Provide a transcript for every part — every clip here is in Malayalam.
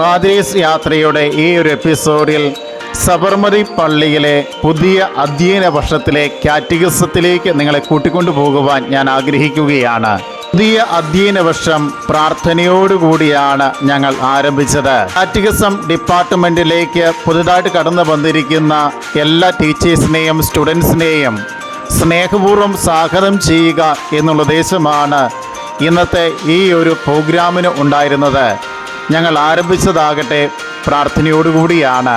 ഫാദേഴ്സ് യാത്രയുടെ ഈ ഒരു എപ്പിസോഡിൽ സബർമതി പള്ളിയിലെ പുതിയ അധ്യയന വർഷത്തിലെ കാറ്റഗിസത്തിലേക്ക് നിങ്ങളെ കൂട്ടിക്കൊണ്ടു പോകുവാൻ ഞാൻ ആഗ്രഹിക്കുകയാണ്. പുതിയ അധ്യയന വർഷം പ്രാർത്ഥനയോടുകൂടിയാണ് ഞങ്ങൾ ആരംഭിച്ചത്. കാറ്റഗിസം ഡിപ്പാർട്ട്മെന്റിലേക്ക് പുതുതായിട്ട് കടന്നു വന്നിരിക്കുന്ന എല്ലാ ടീച്ചേഴ്സിനെയും സ്റ്റുഡൻസിനെയും സ്നേഹപൂർവം സ്വാഗതം ചെയ്യുക എന്നുള്ള ഉദ്ദേശമാണ് ഇന്നത്തെ ഈ ഒരു പ്രോഗ്രാമിന് ഉണ്ടായിരുന്നത്. ഞങ്ങൾ ആരംഭിച്ചതാകട്ടെ പ്രാർത്ഥനയോടുകൂടിയാണ്.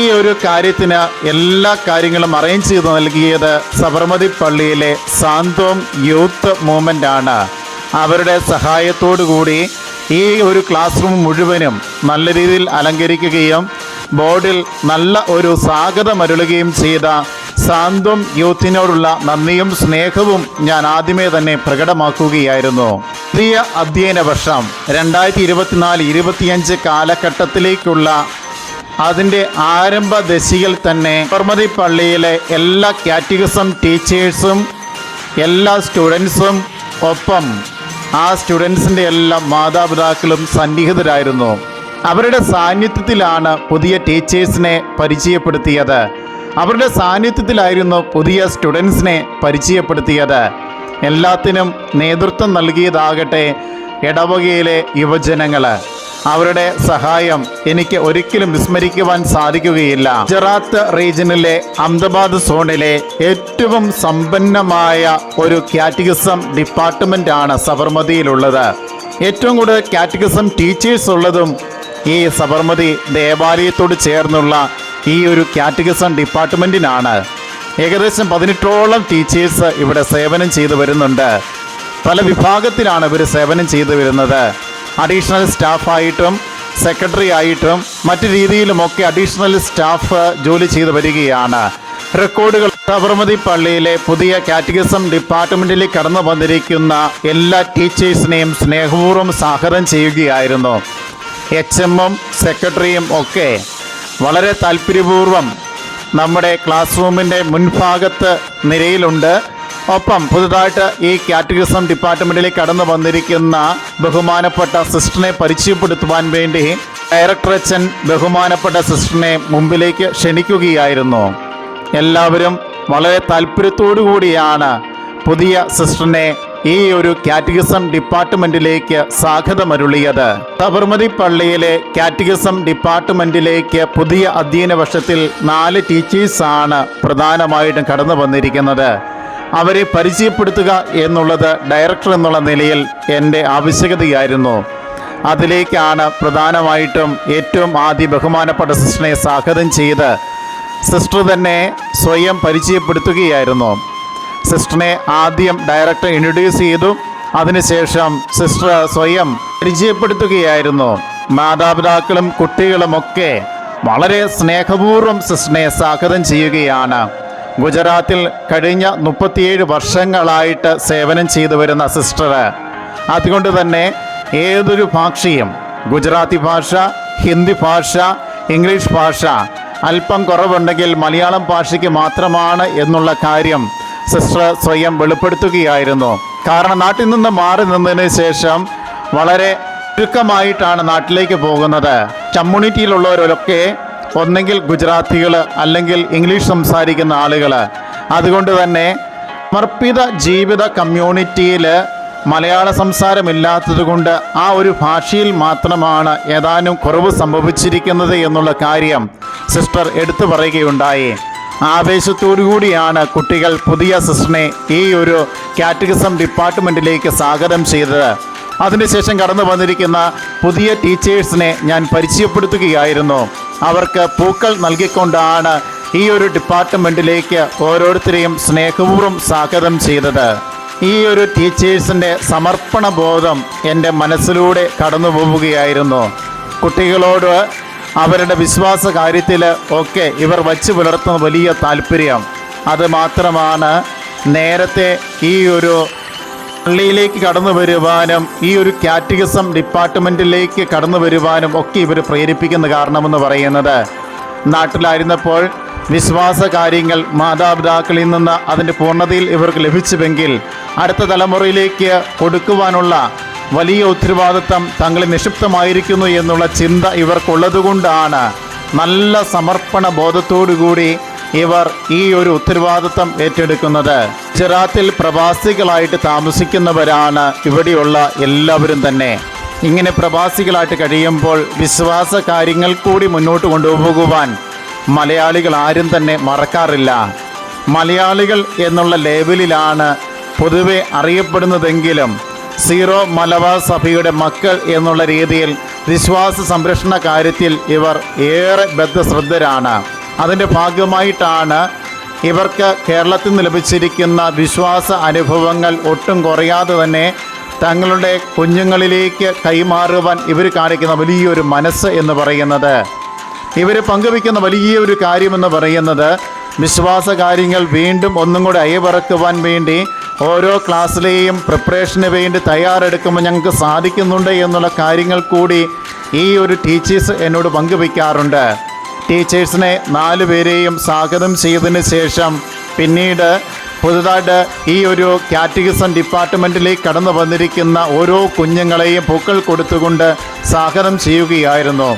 ഈ ഒരു കാര്യത്തിന് എല്ലാ കാര്യങ്ങളും അറേഞ്ച് ചെയ്ത് നൽകിയത് സബർമതി പള്ളിയിലെ സാന്തോം യൂത്ത് മൂവ്മെന്റ് ആണ്. അവരുടെ സഹായത്തോടു കൂടി ഈ ഒരു ക്ലാസ് റൂം മുഴുവനും നല്ല രീതിയിൽ അലങ്കരിക്കുകയും ബോർഡിൽ നല്ല ഒരു സ്വാഗതമരുളുകയും ചെയ്ത സാന്തോം യൂത്തിനോടുള്ള നന്ദിയും സ്നേഹവും ഞാൻ ആദ്യമേ തന്നെ പ്രകടമാക്കുകയായിരുന്നു. പുതിയ അധ്യയന വർഷം രണ്ടായിരത്തി ഇരുപത്തിനാല് ഇരുപത്തിയഞ്ച് കാലഘട്ടത്തിലേക്കുള്ള അതിന്റെ ആരംഭ ദശയിൽ തന്നെ പർമതി പള്ളിയിലെ എല്ലാ കാറ്റഗറിസം ടീച്ചേഴ്സും എല്ലാ സ്റ്റുഡൻസും ഒപ്പം ആ സ്റ്റുഡൻസിന്റെ എല്ലാ മാതാപിതാക്കളും സന്നിഹിതരായിരുന്നു. അവരുടെ സാന്നിധ്യത്തിലാണ് പുതിയ ടീച്ചേഴ്സിനെ പരിചയപ്പെടുത്തിയത്. അവരുടെ സാന്നിധ്യത്തിലായിരുന്നു പുതിയ സ്റ്റുഡൻസിനെ പരിചയപ്പെടുത്തിയത്. എല്ലാത്തിനും നേതൃത്വം നൽകിയതാകട്ടെ ഇടവകയിലെ യുവജനങ്ങൾ അവരുടെ സഹായം എനിക്ക് ഒരിക്കലും വിസ്മരിക്കുവാൻ സാധിക്കുകയില്ല. ഗുജറാത്ത് റീജിയനിലെ അഹമ്മദാബാദ് സോണിലെ ഏറ്റവും സമ്പന്നമായ ഒരു കാറ്റഗിസം ഡിപ്പാർട്ട്മെന്റ് ആണ് സബർമതിയിലുള്ളത്. ഏറ്റവും കൂടുതൽ കാറ്റഗിസം ടീച്ചേഴ്സ് ഉള്ളതും ഈ സബർമതി ദേവാലയത്തോട് ചേർന്നുള്ള ഈ ഒരു കാറ്റഗിസം ഡിപ്പാർട്ട്മെന്റിനാണ് ഏകദേശം പതിനെട്ടോളം ടീച്ചേഴ്സ് ഇവിടെ സേവനം ചെയ്തു വരുന്നുണ്ട്. പല വിഭാഗത്തിലാണ് ഇവർ സേവനം ചെയ്തു വരുന്നത്. അഡീഷണൽ സ്റ്റാഫായിട്ടും സെക്രട്ടറി ആയിട്ടും മറ്റു രീതിയിലുമൊക്കെ അഡീഷണൽ സ്റ്റാഫ് ജോലി ചെയ്തു വരികയാണ്. റെക്കോർഡുകൾ സബർമതി പള്ളിയിലെ പുതിയ കാറ്റഗിസം ഡിപ്പാർട്ട്മെന്റിലേക്ക് കടന്നു വന്നിരിക്കുന്ന എല്ലാ ടീച്ചേഴ്സിനെയും സ്നേഹപൂർവം സാഹരം ചെയ്യുകയായിരുന്നു. എച്ച് എമ്മും സെക്രട്ടറിയും ഒക്കെ വളരെ താല്പര്യപൂർവം നമ്മുടെ ക്ലാസ് റൂമിന്റെ മുൻഭാഗത്ത് നിരയിലുണ്ട്. ഒപ്പം പുതുതായിട്ട് ഈ കാറ്റഗറിസം ഡിപ്പാർട്ട്മെന്റിലേക്ക് കടന്നു വന്നിരിക്കുന്ന ബഹുമാനപ്പെട്ട സിസ്റ്ററിനെ പരിചയപ്പെടുത്തുവാൻ വേണ്ടി ഡയറക്ടർ അച്ഛൻ ബഹുമാനപ്പെട്ട സിസ്റ്ററിനെ മുമ്പിലേക്ക് ക്ഷണിക്കുകയായിരുന്നു. എല്ലാവരും വളരെ താല്പര്യത്തോടു കൂടിയാണ് പുതിയ സിസ്റ്ററിനെ ഈ ഒരു കാറ്റഗിസം ഡിപ്പാർട്ട്മെന്റിലേക്ക് സ്വാഗതമരുളിയത്. സബർമതി പള്ളിയിലെ കാറ്റഗിസം ഡിപ്പാർട്ട്മെന്റിലേക്ക് പുതിയ അധ്യയന വർഷത്തിൽ നാല് ടീച്ചേഴ്സാണ് പ്രധാനമായിട്ടും കടന്നു വന്നിരിക്കുന്നത്. അവരെ പരിചയപ്പെടുത്തുക എന്നുള്ളത് ഡയറക്ടർ എന്നുള്ള നിലയിൽ എന്റെ ആവശ്യകതയായിരുന്നു. അതിലേക്കാണ് പ്രധാനമായിട്ടും ഏറ്റവും ആദ്യ ബഹുമാനപ്പെട്ട സിസ്റ്ററിനെ സ്വാഗതം ചെയ്ത് സിസ്റ്റർ തന്നെ സ്വയം പരിചയപ്പെടുത്തുകയായിരുന്നു. സിസ്റ്ററിനെ ആദ്യം ഡയറക്ടർ ഇൻട്രൊഡ്യൂസ് ചെയ്തു. അതിനുശേഷം സിസ്റ്റർ സ്വയം പരിചയപ്പെടുത്തുകയായിരുന്നു. മാതാപിതാക്കളും കുട്ടികളുമൊക്കെ വളരെ സ്നേഹപൂർവം സിസ്റ്ററിനെ സ്വാഗതം ചെയ്യുകയാണ്. ഗുജറാത്തിൽ കഴിഞ്ഞ മുപ്പത്തിയേഴ് വർഷങ്ങളായിട്ട് സേവനം ചെയ്തു വരുന്ന സിസ്റ്റർ അതുകൊണ്ട് തന്നെ ഏതൊരു ഭാഷയും ഗുജറാത്തി ഭാഷ ഹിന്ദി ഭാഷ ഇംഗ്ലീഷ് ഭാഷ അല്പം കുറവുണ്ടെങ്കിൽ മലയാളം ഭാഷയ്ക്ക് മാത്രമാണ് എന്നുള്ള കാര്യം സിസ്റ്റർ സ്വയം വെളിപ്പെടുത്തുകയായിരുന്നു. കാരണം നാട്ടിൽ നിന്ന് മാറി നിന്നതിന് ശേഷം വളരെ ചുരുക്കമായിട്ടാണ് നാട്ടിലേക്ക് പോകുന്നത്. കമ്മ്യൂണിറ്റിയിലുള്ളവരൊക്കെ ഒന്നെങ്കിൽ ഗുജറാത്തികൾ അല്ലെങ്കിൽ ഇംഗ്ലീഷ് സംസാരിക്കുന്ന ആളുകൾ അതുകൊണ്ട് തന്നെ സമർപ്പിത ജീവിത കമ്മ്യൂണിറ്റിയിൽ മലയാള സംസാരമില്ലാത്തതുകൊണ്ട് ആ ഒരു ഭാഷയിൽ മാത്രമാണ് ഏതാനും കുറവ് സംഭവിച്ചിരിക്കുന്നത് എന്നുള്ള കാര്യം സിസ്റ്റർ എടുത്തു പറയുകയുണ്ടായി. ആവേശത്തോടു കൂടിയാണ് കുട്ടികൾ പുതിയ സിസ്റ്ററിനെ ഈ ഒരു കാറ്റഗിസം ഡിപ്പാർട്ട്മെന്റിലേക്ക് സ്വാഗതം ചെയ്തത്. അതിനുശേഷം കടന്നു വന്നിരിക്കുന്ന പുതിയ ടീച്ചേഴ്സിനെ ഞാൻ പരിചയപ്പെടുത്തുകയായിരുന്നു. അവർക്ക് പൂക്കൾ നൽകിക്കൊണ്ടാണ് ഈ ഒരു ഡിപ്പാർട്ട്മെന്റിലേക്ക് ഓരോരുത്തരെയും സ്നേഹപൂർവം സ്വാഗതം ചെയ്തത്. ഈ ഒരു ടീച്ചേഴ്സിന്റെ സമർപ്പണ ബോധം എന്റെ മനസ്സിലൂടെ കടന്നു പോവുകയായിരുന്നു കുട്ടികളോട് അവരുടെ വിശ്വാസ കാര്യത്തിൽ ഒക്കെ ഇവർ വച്ച് പുലർത്തുന്ന വലിയ താല്പര്യം. അത് മാത്രമാണ് നേരത്തെ ഈ ഒരു പള്ളിയിലേക്ക് കടന്നു വരുവാനും ഈ ഒരു കാറ്റഗിസം ഡിപ്പാർട്ട്മെന്റിലേക്ക് കടന്നു വരുവാനും ഒക്കെ ഇവർ പ്രേരിപ്പിക്കുന്ന കാരണമെന്ന് പറയുന്നത്. നാട്ടിലായിരുന്നപ്പോൾ വിശ്വാസ കാര്യങ്ങൾ മാതാപിതാക്കളിൽ നിന്ന് അതിന്റെ പൂർണതയിൽ ഇവർക്ക് ലഭിച്ചുവെങ്കിൽ അടുത്ത തലമുറയിലേക്ക് കൊടുക്കുവാനുള്ള വലിയ ഉത്തരവാദിത്തം തങ്ങളിൽ നിക്ഷിപ്തമായിരിക്കുന്നു എന്നുള്ള ചിന്ത ഇവർക്കുള്ളതുകൊണ്ടാണ് നല്ല സമർപ്പണ ബോധത്തോടുകൂടി ഇവർ ഈ ഒരു ഉത്തരവാദിത്തം ഏറ്റെടുക്കുന്നത്. ഗുജറാത്തിൽ പ്രവാസികളായിട്ട് താമസിക്കുന്നവരാണ് ഇവിടെയുള്ള എല്ലാവരും തന്നെ. ഇങ്ങനെ പ്രവാസികളായിട്ട് കഴിയുമ്പോൾ വിശ്വാസ കാര്യങ്ങൾ കൂടി മുന്നോട്ട് കൊണ്ടുപോകുവാൻ മലയാളികൾ ആരും തന്നെ മറക്കാറില്ല. മലയാളികൾ എന്നുള്ള ലേബലിലാണ് പൊതുവെ അറിയപ്പെടുന്നതെങ്കിലും സീറോ മലബാർ സഭയുടെ മക്കൾ എന്നുള്ള രീതിയിൽ വിശ്വാസ സംരക്ഷണ കാര്യത്തിൽ ഇവർ ഏറെ ബദ്ധശ്രദ്ധരാണ്. അതിന്റെ ഭാഗമായിട്ടാണ് ഇവർക്ക് കേരളത്തിൽ നിന്ന് ലഭിച്ചിരിക്കുന്ന വിശ്വാസ അനുഭവങ്ങൾ ഒട്ടും കുറയാതെ തന്നെ തങ്ങളുടെ കുഞ്ഞുങ്ങളിലേക്ക് കൈമാറുവാൻ ഇവർ കാണിക്കുന്ന വലിയൊരു മനസ്സ് എന്ന് പറയുന്നത്. ഇവർ പങ്കുവയ്ക്കുന്ന വലിയൊരു കാര്യമെന്ന് പറയുന്നത് വിശ്വാസ കാര്യങ്ങൾ വീണ്ടും ഒന്നും കൂടി അയവിറക്കുവാൻ വേണ്ടി ഓരോ ക്ലാസ്സിലെയും പ്രിപ്പറേഷന് വേണ്ടി തയ്യാറെടുക്കുമ്പോൾ ഞങ്ങൾക്ക് സാധിക്കുന്നുണ്ട് എന്നുള്ള കാര്യങ്ങൾ കൂടി ഈ ഒരു ടീച്ചേഴ്സ് എന്നോട് പങ്കുവയ്ക്കാറുണ്ട്. ടീച്ചേഴ്സിനെ നാല് പേരെയും സ്വാഗതം ചെയ്തതിന് ശേഷം പിന്നീട് പുതുതായിട്ട് ഈ ഒരു കാറ്റഗിസം ഡിപ്പാർട്ട്മെന്റിലേക്ക് കടന്നു വന്നിരിക്കുന്ന ഓരോ കുഞ്ഞുങ്ങളെയും പൂക്കൾ കൊടുത്തുകൊണ്ട് സ്വാഗതം ചെയ്യുകയായിരുന്നു.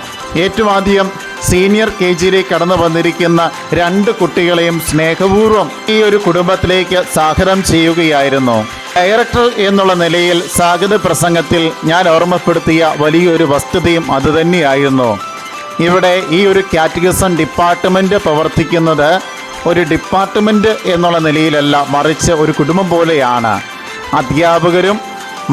ഏറ്റവും ആദ്യം സീനിയർ കെ ജിയിലേക്ക് കടന്നു വന്നിരിക്കുന്ന രണ്ട് കുട്ടികളെയും സ്നേഹപൂർവം ഈ ഒരു കുടുംബത്തിലേക്ക് സ്വാഗതം ചെയ്യുകയായിരുന്നു. ഡയറക്ടർ എന്നുള്ള നിലയിൽ സ്വാഗത പ്രസംഗത്തിൽ ഞാൻ ഓർമ്മപ്പെടുത്തിയ വലിയൊരു വസ്തുതയും അതുതന്നെയായിരുന്നു ഇവിടെ ഈ ഒരു കാറ്റഗറിസം ഡിപ്പാർട്ട്മെന്റ് പ്രവർത്തിക്കുന്നത് ഒരു ഡിപ്പാർട്ട്മെന്റ് എന്നുള്ള നിലയിലല്ല മറിച്ച് ഒരു കുടുംബം പോലെയാണ്. അധ്യാപകരും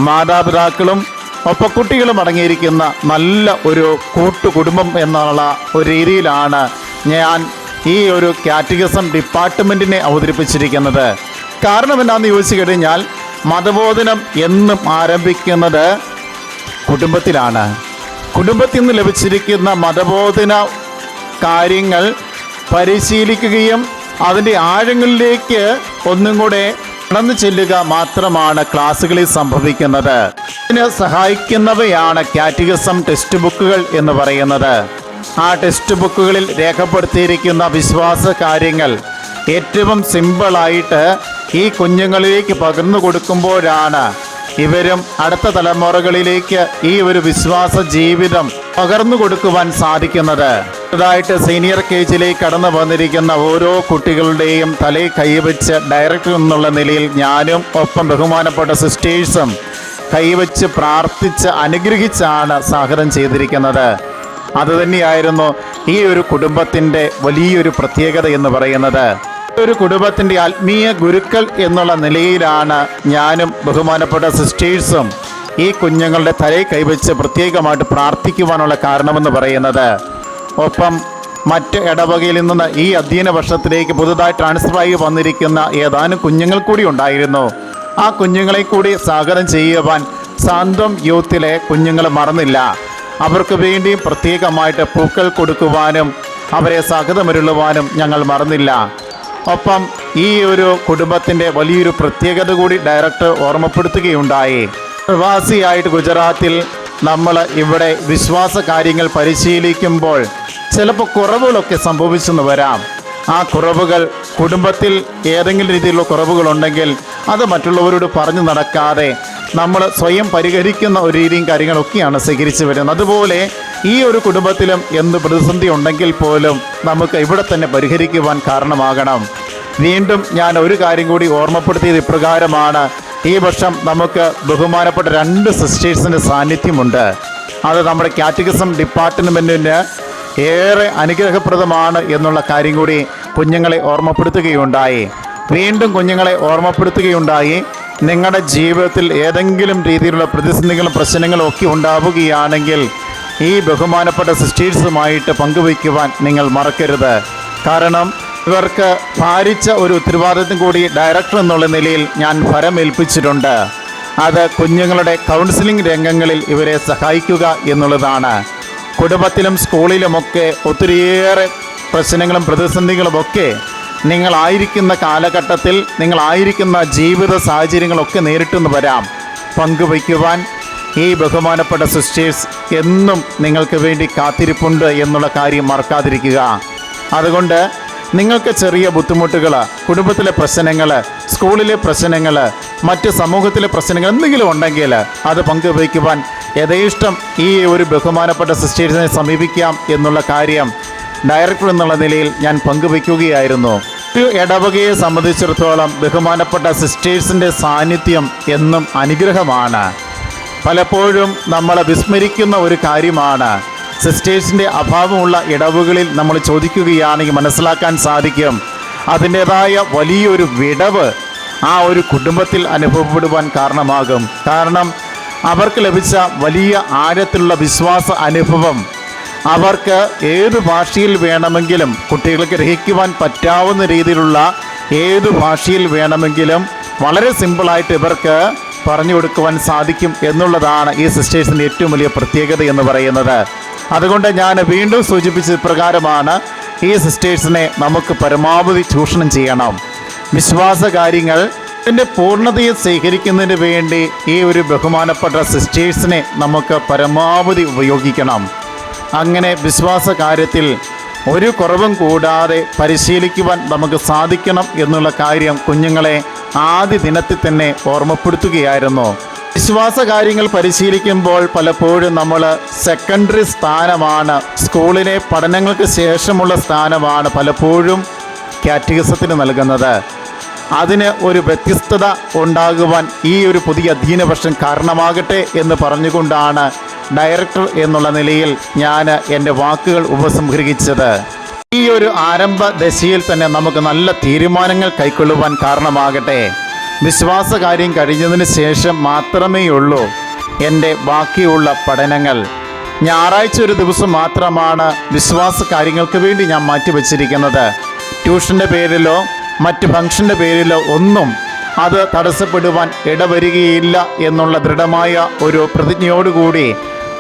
മാതാപിതാക്കളും ഒപ്പം കുട്ടികളും അടങ്ങിയിരിക്കുന്ന നല്ല ഒരു കൂട്ടുകുടുംബം എന്നുള്ള ഒരു രീതിയിലാണ് ഞാൻ ഈ ഒരു കാറ്റഗറിസം ഡിപ്പാർട്ട്മെന്റിനെ അവതരിപ്പിച്ചിരിക്കുന്നത്. കാരണം എന്താണെന്ന് ചോദിച്ചു കഴിഞ്ഞാൽ മതബോധനം എന്നും ആരംഭിക്കുന്നത് കുടുംബത്തിലാണ്. കുടുംബത്തിൽ നിന്ന് ലഭിച്ചിരിക്കുന്ന മതബോധന കാര്യങ്ങൾ പരിശീലിക്കുകയും അതിന്റെ ആഴങ്ങളിലേക്ക് ഒന്നും കൂടെ കടന്നു ചെല്ലുക മാത്രമാണ് ക്ലാസ്സുകളിൽ സംഭവിക്കുന്നത്. ഇതിന് സഹായിക്കുന്നവയാണ് കാറ്റഗസം ടെക്സ്റ്റ് ബുക്കുകൾ എന്ന് പറയുന്നത്. ആ ടെക്സ്റ്റ് ബുക്കുകളിൽ രേഖപ്പെടുത്തിയിരിക്കുന്ന വിശ്വാസ കാര്യങ്ങൾ ഏറ്റവും സിമ്പിളായിട്ട് ഈ കുഞ്ഞുങ്ങളിലേക്ക് പകർന്നു കൊടുക്കുമ്പോഴാണ് ഇവരും അടുത്ത തലമുറകളിലേക്ക് ഈ ഒരു വിശ്വാസ ജീവിതം പകർന്നു കൊടുക്കുവാൻ സാധിക്കുന്നത്. ായിട്ട് സീനിയർ കെ ജിയിലേക്ക് കടന്നു വന്നിരിക്കുന്ന ഓരോ കുട്ടികളുടെയും തലയിൽ കൈവച്ച് ഡയറക്ടർ എന്നുള്ള നിലയിൽ ഞാനും ഒപ്പം ബഹുമാനപ്പെട്ട സിസ്റ്റേഴ്സും കൈവച്ച് പ്രാർത്ഥിച്ച് അനുഗ്രഹിച്ചാണ് സാഗരം ചെയ്തിരിക്കുന്നത്. അതുതന്നെയായിരുന്നു ഈ ഒരു കുടുംബത്തിന്റെ വലിയൊരു പ്രത്യേകത എന്ന് പറയുന്നത്. ഒരു കുടുംബത്തിന്റെ ആത്മീയ ഗുരുക്കൾ എന്നുള്ള നിലയിലാണ് ഞാനും ബഹുമാനപ്പെട്ട സിസ്റ്റേഴ്സും ഈ കുഞ്ഞുങ്ങളുടെ തലയിൽ കൈവച്ച് പ്രത്യേകമായിട്ട് പ്രാർത്ഥിക്കുവാനുള്ള കാരണമെന്ന് പറയുന്നത്. ഒപ്പം മറ്റ് ഇടവകയിൽ നിന്ന് ഈ അധ്യയന വർഷത്തിലേക്ക് പുതുതായി ട്രാൻസ്ഫറായി വന്നിരിക്കുന്ന ഏതാനും കുഞ്ഞുങ്ങൾ കൂടി ഉണ്ടായിരുന്നു. ആ കുഞ്ഞുങ്ങളെ കൂടി സ്വാഗതം ചെയ്യുവാൻ സാന്ത്വം യൂത്തിലെ കുഞ്ഞുങ്ങൾ മറന്നില്ല. അവർക്ക് വേണ്ടി പ്രത്യേകമായിട്ട് പൂക്കൾ കൊടുക്കുവാനും അവരെ സ്വാഗതമരുളുവാനും ഞങ്ങൾ മറന്നില്ല. ഒപ്പം ഈ ഒരു കുടുംബത്തിന്റെ വലിയൊരു പ്രത്യേകത കൂടി ഡയറക്ടർ ഓർമ്മപ്പെടുത്തുകയുണ്ടായി. പ്രവാസിയായിട്ട് ഗുജറാത്തിൽ നമ്മൾ ഇവിടെ വിശ്വാസ കാര്യങ്ങൾ പരിശീലിക്കുമ്പോൾ ചിലപ്പോൾ കുറവുകളൊക്കെ സംഭവിച്ചെന്ന് വരാം. ആ കുറവുകൾ കുടുംബത്തിൽ ഏതെങ്കിലും രീതിയിലുള്ള കുറവുകളുണ്ടെങ്കിൽ അത് മറ്റുള്ളവരോട് പറഞ്ഞു നടക്കാതെ നമ്മൾ സ്വയം പരിഹരിക്കുന്ന ഒരു രീതിയും കാര്യങ്ങളൊക്കെയാണ് സ്വീകരിച്ചു വരുന്നത്. അതുപോലെ ഈ ഒരു കുടുംബത്തിലും എന്ത് പ്രതിസന്ധി ഉണ്ടെങ്കിൽ പോലും നമുക്ക് ഇവിടെ തന്നെ പരിഹരിക്കുവാൻ കാരണമാകണം. വീണ്ടും ഞാൻ ഒരു കാര്യം കൂടി ഓർമ്മപ്പെടുത്തിയത് ഇപ്രകാരമാണ്. ഈ വർഷം നമുക്ക് ബഹുമാനപ്പെട്ട രണ്ട് സിസ്റ്റേഴ്സിന്റെ സാന്നിധ്യമുണ്ട്. അത് നമ്മുടെ കാറ്റഗറിസം ഡിപ്പാർട്ട്മെന്റിന് ഏറെ അനുഗ്രഹപ്രദമാണ് എന്നുള്ള കാര്യം കൂടി കുഞ്ഞുങ്ങളെ ഓർമ്മപ്പെടുത്തുകയുണ്ടായി. വീണ്ടും കുഞ്ഞുങ്ങളെ ഓർമ്മപ്പെടുത്തുകയുണ്ടായി. നിങ്ങളുടെ ജീവിതത്തിൽ ഏതെങ്കിലും രീതിയിലുള്ള പ്രതിസന്ധികളും പ്രശ്നങ്ങളും ഒക്കെ ഉണ്ടാവുകയാണെങ്കിൽ ഈ ബഹുമാനപ്പെട്ട സിസ്റ്റേഴ്സുമായിട്ട് പങ്കുവയ്ക്കുവാൻ നിങ്ങൾ മറക്കരുത്. കാരണം ഇവർക്ക് ഭാരിച്ച ഒരു ഉത്തരവാദിത്വം കൂടി ഡയറക്ടർ എന്നുള്ള നിലയിൽ ഞാൻ ഫലമേൽപ്പിച്ചിട്ടുണ്ട് അത് കുഞ്ഞുങ്ങളുടെ കൗൺസിലിംഗ് രംഗങ്ങളിൽ ഇവരെ സഹായിക്കുക എന്നുള്ളതാണ്. കുടുംബത്തിലും സ്കൂളിലുമൊക്കെ ഒത്തിരിയേറെ പ്രശ്നങ്ങളും പ്രതിസന്ധികളുമൊക്കെ നിങ്ങളായിരിക്കുന്ന കാലഘട്ടത്തിൽ നിങ്ങളായിരിക്കുന്ന ജീവിത സാഹചര്യങ്ങളൊക്കെ നേരിട്ടെന്ന് വരാം. പങ്കുവയ്ക്കുവാൻ ഈ ബഹുമാനപ്പെട്ട സിസ്റ്റേഴ്സ് എന്നും നിങ്ങൾക്ക് വേണ്ടി കാത്തിരിപ്പുണ്ട് എന്നുള്ള കാര്യം മറക്കാതിരിക്കുക. അതുകൊണ്ട് നിങ്ങൾക്ക് ചെറിയ ബുദ്ധിമുട്ടുകൾ കുടുംബത്തിലെ പ്രശ്നങ്ങൾ സ്കൂളിലെ പ്രശ്നങ്ങൾ മറ്റ് സമൂഹത്തിലെ പ്രശ്നങ്ങൾ എന്തെങ്കിലും ഉണ്ടെങ്കിൽ അത് പങ്കുവയ്ക്കുവാൻ യഥേഷ്ടം ഈ ഒരു ബഹുമാനപ്പെട്ട സിസ്റ്റേഴ്സിനെ സമീപിക്കാം എന്നുള്ള കാര്യം ഡയറക്ടർ എന്നുള്ള നിലയിൽ ഞാൻ പങ്കുവയ്ക്കുകയായിരുന്നു. ഒരു ഇടവകയെ സംബന്ധിച്ചിടത്തോളം ബഹുമാനപ്പെട്ട സിസ്റ്റേഴ്സിന്റെ സാന്നിധ്യം എന്നും അനുഗ്രഹമാണ്. പലപ്പോഴും നമ്മളെ വിസ്മരിക്കുന്ന ഒരു കാര്യമാണ്. സിസ്റ്റേഴ്സിന്റെ അഭാവമുള്ള ഇടവുകളിൽ നമ്മൾ ചോദിക്കുകയാണെങ്കിൽ മനസ്സിലാക്കാൻ സാധിക്കും. അതിന്റെതായ വലിയൊരു വിടവ് ആ ഒരു കുടുംബത്തിൽ അനുഭവപ്പെടുവാൻ കാരണമാകും. കാരണം അവർക്ക് ലഭിച്ച വലിയ ആഴത്തിലുള്ള വിശ്വാസ അനുഭവം അവർക്ക് ഏത് ഭാഷയിൽ വേണമെങ്കിലും കുട്ടികൾക്ക് ഗ്രഹിക്കുവാൻ പറ്റാവുന്ന രീതിയിലുള്ള ഏത് ഭാഷയിൽ വേണമെങ്കിലും വളരെ സിമ്പിളായിട്ട് ഇവർക്ക് പറഞ്ഞു കൊടുക്കുവാൻ സാധിക്കും എന്നുള്ളതാണ് ഈ സിസ്റ്റേഴ്സിന്റെ ഏറ്റവും വലിയ പ്രത്യേകത എന്ന് പറയുന്നത്. അതുകൊണ്ട് ഞാൻ വീണ്ടും സൂചിപ്പിച്ച പ്രകാരമാണ് ഈ സിസ്റ്റേഴ്സിനെ നമുക്ക് പരമാവധി ചൂഷണം ചെയ്യണം. വിശ്വാസ കാര്യങ്ങൾ ഇതിന്റെ പൂർണതയെ സ്വീകരിക്കുന്നതിന് വേണ്ടി ഈ ഒരു ബഹുമാനപ്പെട്ട സിസ്റ്റേഴ്സിനെ നമുക്ക് പരമാവധി ഉപയോഗിക്കണം. അങ്ങനെ വിശ്വാസ കാര്യത്തിൽ ഒരു കുറവും കൂടാതെ പരിശീലിക്കുവാൻ നമുക്ക് സാധിക്കണം എന്നുള്ള കാര്യം കുഞ്ഞുങ്ങളെ ആദ്യ ദിനത്തിൽ തന്നെ ഓർമ്മപ്പെടുത്തുകയായിരുന്നു. വിശ്വാസ കാര്യങ്ങൾ പരിശീലിക്കുമ്പോൾ പലപ്പോഴും നമ്മൾ സെക്കൻഡറി സ്ഥാനമാണ്. സ്കൂളിലെ പഠനങ്ങൾക്ക് ശേഷമുള്ള സ്ഥാനമാണ് പലപ്പോഴും കാറ്റഗിസത്തിന് നൽകുന്നത്. അതിന് ഒരു വ്യത്യസ്തത ഉണ്ടാകുവാൻ ഈ ഒരു പുതിയ അധ്യയന വർഷം കാരണമാകട്ടെ എന്ന് പറഞ്ഞുകൊണ്ടാണ് ഡയറക്ടർ എന്നുള്ള നിലയിൽ ഞാൻ എന്റെ വാക്കുകൾ ഉപസംഹരിച്ചത്. ഈ ഒരു ആരംഭ ദശയിൽ തന്നെ നമുക്ക് നല്ല തീരുമാനങ്ങൾ കൈക്കൊള്ളുവാൻ കാരണമാകട്ടെ. വിശ്വാസ കാര്യം കഴിഞ്ഞതിന് ശേഷം മാത്രമേ ഉള്ളൂ എന്റെ ബാക്കിയുള്ള പഠനങ്ങൾ. ഞായറാഴ്ച ഒരു ദിവസം മാത്രമാണ് വിശ്വാസ കാര്യങ്ങൾക്ക് വേണ്ടി ഞാൻ മാറ്റിവെച്ചിരിക്കുന്നത്. ട്യൂഷന്റെ പേരിലോ മറ്റ് ഫംഗ്ഷന്റെ പേരിലോ ഒന്നും അത് തടസ്സപ്പെടുവാൻ ഇടവരികയില്ല എന്നുള്ള ദൃഢമായ ഒരു പ്രതിജ്ഞയോടുകൂടി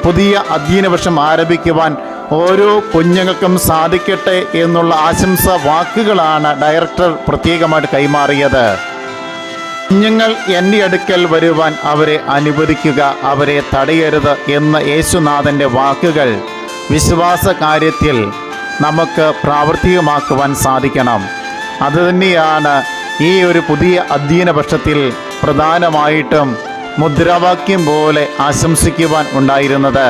പുതിയ അധ്യയന വർഷം ആരംഭിക്കുവാൻ ഓരോ കുഞ്ഞുങ്ങൾക്കും സാധിക്കട്ടെ എന്നുള്ള ആശംസ വാക്കുകളാണ് ഡയറക്ടർ പ്രത്യേകമായിട്ട് കൈമാറിയത്. കുഞ്ഞുങ്ങൾ എന്റെ അടുക്കൽ വരുവാൻ അവരെ അനുവദിക്കുക അവരെ തടയരുത് എന്ന യേശുനാഥന്റെ വാക്കുകൾ വിശ്വാസ കാര്യത്തിൽ നമുക്ക് പ്രാവർത്തികമാക്കുവാൻ സാധിക്കണം. അതുതന്നെയാണ് ഈ ഒരു പുതിയ അധ്യയന വർഷത്തിൽ പ്രധാനമായിട്ടും മുദ്രാവാക്യം പോലെ ആശംസിക്കുവാൻ ഉണ്ടായിരുന്നത്.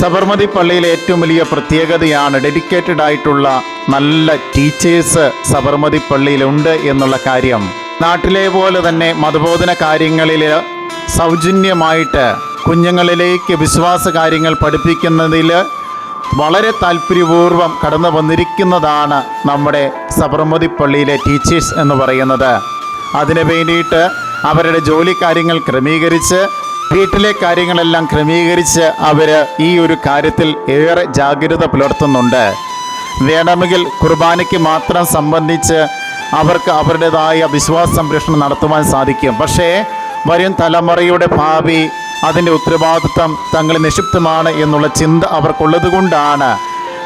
സബർമതി പള്ളിയിലെ ഏറ്റവും വലിയ പ്രത്യേകതയാണ് ഡെഡിക്കേറ്റഡ് ആയിട്ടുള്ള നല്ല ടീച്ചേഴ്സ് സബർമതി പള്ളിയിലുണ്ട് എന്നുള്ള കാര്യം. നാട്ടിലെ പോലെ തന്നെ മതബോധന കാര്യങ്ങളിൽ സൗജന്യമായിട്ട് കുഞ്ഞുങ്ങളിലേക്ക് വിശ്വാസ കാര്യങ്ങൾ പഠിപ്പിക്കുന്നതിൽ വളരെ താല്പര്യപൂർവം കടന്നു വന്നിരിക്കുന്നതാണ് നമ്മുടെ സബർമതി പള്ളിയിലെ ടീച്ചേഴ്സ് എന്ന് പറയുന്നത്. അതിനു വേണ്ടിയിട്ട് അവരുടെ ജോലി കാര്യങ്ങൾ ക്രമീകരിച്ച് വീട്ടിലെ കാര്യങ്ങളെല്ലാം ക്രമീകരിച്ച് അവർ ഈ ഒരു കാര്യത്തിൽ ഏറെ ജാഗ്രത പുലർത്തുന്നുണ്ട്. വേണമെങ്കിൽ കുർബാനയ്ക്ക് മാത്രം സംബന്ധിച്ച് അവർക്ക് അവരുടേതായ വിശ്വാസ സംരക്ഷണം നടത്തുവാൻ സാധിക്കും. പക്ഷേ വരും തലമുറയുടെ ഭാവി അതിന്റെ ഉത്തരവാദിത്വം തങ്ങൾ നിക്ഷിപ്തമാണ് എന്നുള്ള ചിന്ത അവർക്കുള്ളത് കൊണ്ടാണ്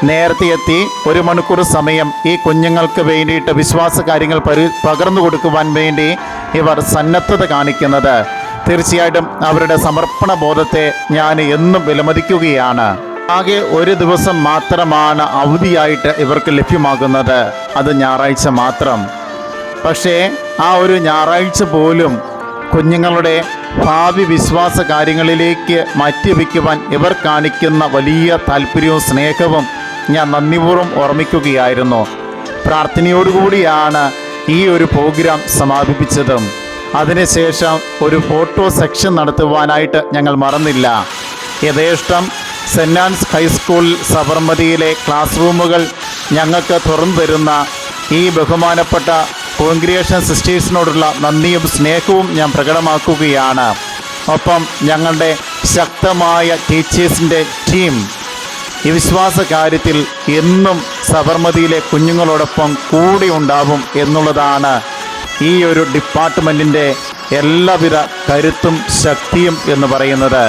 നേരത്തെ എത്തി ഒരു മണിക്കൂർ സമയം ഈ കുഞ്ഞുങ്ങൾക്ക് വേണ്ടിയിട്ട് വിശ്വാസ കാര്യങ്ങൾ പരി പകർന്നു കൊടുക്കുവാൻ വേണ്ടി ഇവർ സന്നദ്ധത കാണിക്കുന്നത്. തീർച്ചയായിട്ടും അവരുടെ സമർപ്പണ ബോധത്തെ ഞാൻ എന്നും വിലമതിക്കുകയാണ്. ആകെ ഒരു ദിവസം മാത്രമാണ് അവധിയായിട്ട് ഇവർക്ക് ലഭ്യമാകുന്നത്. അത് ഞായറാഴ്ച മാത്രം. പക്ഷേ ആ ഒരു ഞായറാഴ്ച പോലും കുഞ്ഞുങ്ങളുടെ ഭാവി വിശ്വാസ കാര്യങ്ങളിലേക്ക് മാറ്റിവെക്കുവാൻ ഇവർ കാണിക്കുന്ന വലിയ താല്പര്യവും സ്നേഹവും ഞാൻ നന്ദിപൂർവം ഓർമ്മിക്കുകയായിരുന്നു. പ്രാർത്ഥനയോടുകൂടിയാണ് ഈ ഒരു പ്രോഗ്രാം സമാപിപ്പിച്ചതും. അതിനുശേഷം ഒരു ഫോട്ടോ സെക്ഷൻ നടത്തുവാനായിട്ട് ഞങ്ങൾ മറന്നില്ല. യഥേഷ്ടം സെന്റ് ആൻസ് ഹൈസ്കൂൾ സബർമതിയിലെ ക്ലാസ് റൂമുകൾ ഞങ്ങൾക്ക് തുറന്നു തരുന്ന ഈ ബഹുമാനപ്പെട്ട കോൺഗ്രിയേഷൻ സിസ്റ്റേഴ്സിനോടുള്ള നന്ദിയും സ്നേഹവും ഞാൻ പ്രകടമാക്കുകയാണ്. ഒപ്പം ഞങ്ങളുടെ ശക്തമായ ടീച്ചേഴ്സിന്റെ ടീം ഈ വിശ്വാസ കാര്യത്തിൽ എന്നും സബർമതിയിലെ കുഞ്ഞുങ്ങളോടൊപ്പം കൂടി ഉണ്ടാവും എന്നുള്ളതാണ് ഈ ഒരു ഡിപ്പാർട്ട്മെന്റിന്റെ എല്ലാവിധ കരുത്തും ശക്തിയും എന്ന് പറയുന്നത്.